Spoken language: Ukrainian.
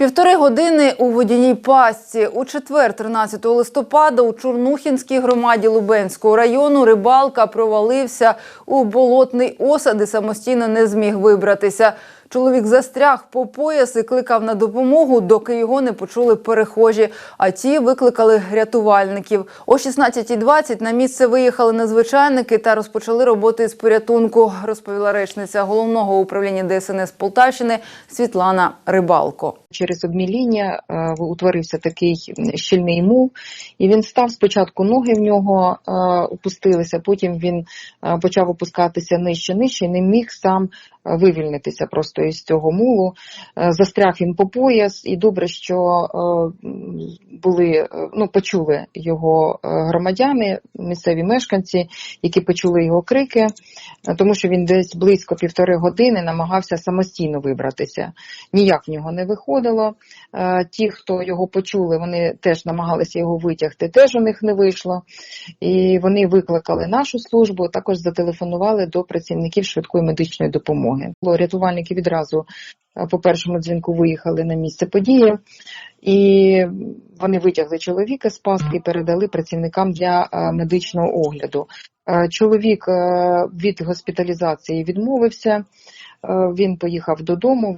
Півтори години у водяній пастці. У четвер, 13 листопада, у Чорнухінській громаді Лубенського району рибалка провалився у болотний осад і самостійно не зміг вибратися. Чоловік застряг по пояс і кликав на допомогу, доки його не почули перехожі. А ті викликали рятувальників. О 16.20 на місце виїхали надзвичайники та розпочали роботи з порятунку, розповіла речниця головного управління ДСНС Полтавщини Світлана Рибалко. Через обміління е, утворився такий щільний мул, і він став спочатку ноги в нього е, опустилися, потім він е, почав опускатися нижче, нижче, і не міг сам вивільнитися просто із цього мулу. Е, Застряг він по пояс, і добре, що е, були, е, ну, почули його е, громадяни, місцеві мешканці, які почули його крики, е, тому що він десь близько півтори години намагався самостійно вибратися. Ніяк в нього не виходило. Ті, хто його почули, вони теж намагалися його витягти, теж у них не вийшло. І вони викликали нашу службу, також зателефонували до працівників швидкої медичної допомоги. Рятувальники відразу по першому дзвінку виїхали на місце події, і вони витягли чоловіка з пастки і передали працівникам для е, медичного огляду. Е, Чоловік е, від госпіталізації відмовився. Він поїхав додому.